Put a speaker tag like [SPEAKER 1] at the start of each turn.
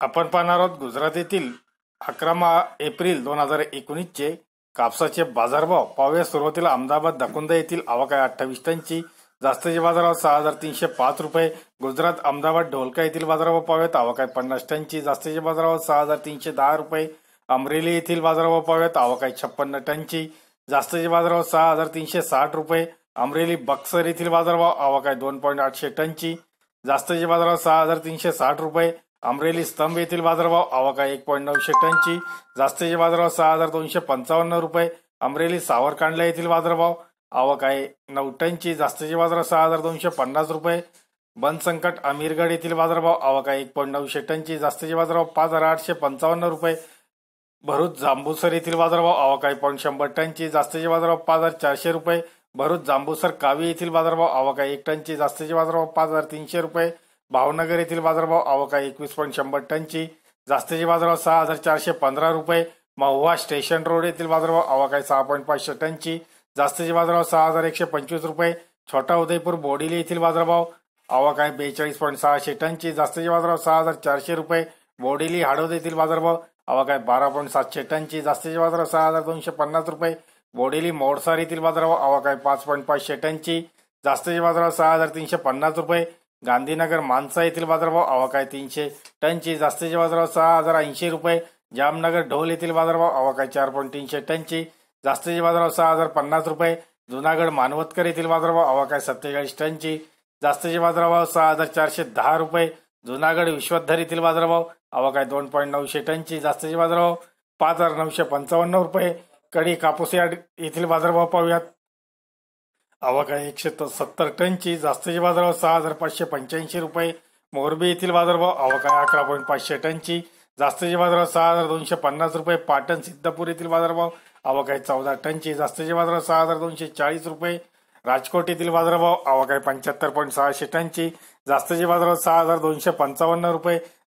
[SPEAKER 1] आपण पाहणार आहोत गुजरात येथील अकरा एप्रिल दोन हजार एकोणीसचे कापसाचे बाजारभाव. पाहूया सुरुवातीला अहमदाबाद दकुंदा येथील आवक अठ्ठावीस टनची जास्तीचे बाजारभाव सहा हजार तीनशे पाच रुपये. गुजरात अहमदाबाद ढोलका येथील बाजारभाव पाहूयात. आवक आहे पन्नास टनची जास्तीचे बाजारभाव सहा हजार तीनशे दहा रुपये. अमरेली येथील बाजारभाव पाहूयात. आवक आहे छप्पन्न टनची जास्तीचे बाजारभाव सहा हजार तीनशे साठ रुपये. अमरेली बक्सर येथील बाजारभाव आवक आहे दोन पॉईंट आठशे टनची जास्तीचे बाजारभाव सहा हजार तीनशे साठ रुपये. अमरेली स्तंभ येथील बाजारभाव आवक आहे एक पॉईंट नऊशे टनची जास्तीचे बाजारभाव सहा हजार दोनशे पंचावन्न रुपये. अमरेली सावरकांडला येथील बाजारभाव आवक आहे नऊ टनची जास्तीचे बाजारभाव सहा हजार दोनशे पन्नास रुपये. बनसंकट अमीरगड येथील बाजारभाव आवक आहे एक पॉईंट नऊशे टनची जास्तीचे बाजारभाव पाच हजार आठशे पंचावन्न रुपये. भरूच जांबूसर येथील बाजारभाव आवक आहे पॉईंट शंभर टनची जास्तीचे बाजारभाव पाच हजार चारशे रुपये. भरूच जांबूसर कावी येथील बाजारभाव आवक आहे एक टनची जास्तीचे बाजारभाव पाच हजार तीनशे रुपये. भावनगर येथील बाजारभाव आवक आहे. एकवीस पॉईंट शंभर टनची. जास्तीचे बाजारभाव सहा हजार चारशे पंधरा रुपये. महुवा स्टेशन रोड येथील बाजारभाव आवक आहे. सहा पॉईंट पाचशे टनची. जास्तीचे बाजारभाव सहा हजार एकशे पंचवीस रुपये. छोटा उदयपूर बोडिली येथील बाजारभाव आवक आहे. बेचाळीस पॉईंट सहाशे टनची. जास्तीचे बाजारभाव सहा हजार चारशे रुपये. बोडिली हाडोद येथील बाजारभाव आवक आहे. बारा पॉईंट सातशे टनची. जास्तीचे बाजारभाव सहा हजार दोनशे पन्नास रुपये. बोडेली मोडसार येथील बाजारभाव आवक आहे. पाच पॉईंट पाचशे टनची. जास्तीचे बाजारभाव सहा हजार तीनशे पन्नास रुपये. गांधीनगर मानसा येथील बाजारभाव आवक आहे. तीनशे टनची जास्तीचे बाजारभाव सहा हजार ऐंशी रुपये. जामनगर ढोल येथील बाजारभाव आवक आहे. चार पॉईंट तीनशे टनची जास्तीचे बाजारभाव सहा हजार पन्नास रुपये. जुनागड मानवतकर येथील बाजारभाव आवक आहे. सत्तेचाळीस टनची जास्तीचे बाजारभाव सहा हजार चारशे दहा रुपये. जुनागड विश्वधर येथील बाजारभाव आवक आहे. दोन पॉईंट नऊशे टनची जास्तीचे बाजारभाव पाच हजार नऊशे पंचावन्न रुपये. कडी कापूस यार्ड येथील बाजारभाव पाहूयात. आवक एकशे सत्तर टनची जास्तीचे बाजारभाव सहा हजार पाचशे पंच्याऐंशी रुपये. मोरबी येथील बाजारभाव आवक अकरा पॉईंट पाचशे टनची जास्तीचे बाजारभाव सहा हजार दोनशे पन्नास रुपये. पाटण सिद्धपूर येथील बाजारभाव आवक आहे चौदा टनची जास्तीचे बाजारभाव सहा हजार दोनशे चाळीस रुपये. राजकोट येथील बाजारभाव आवक आहे पंच्याहत्तर पॉईंट सहाशे टनची जास्तीचे बाजारभाव सहा हजार दोनशे पंचावन्न रुपये.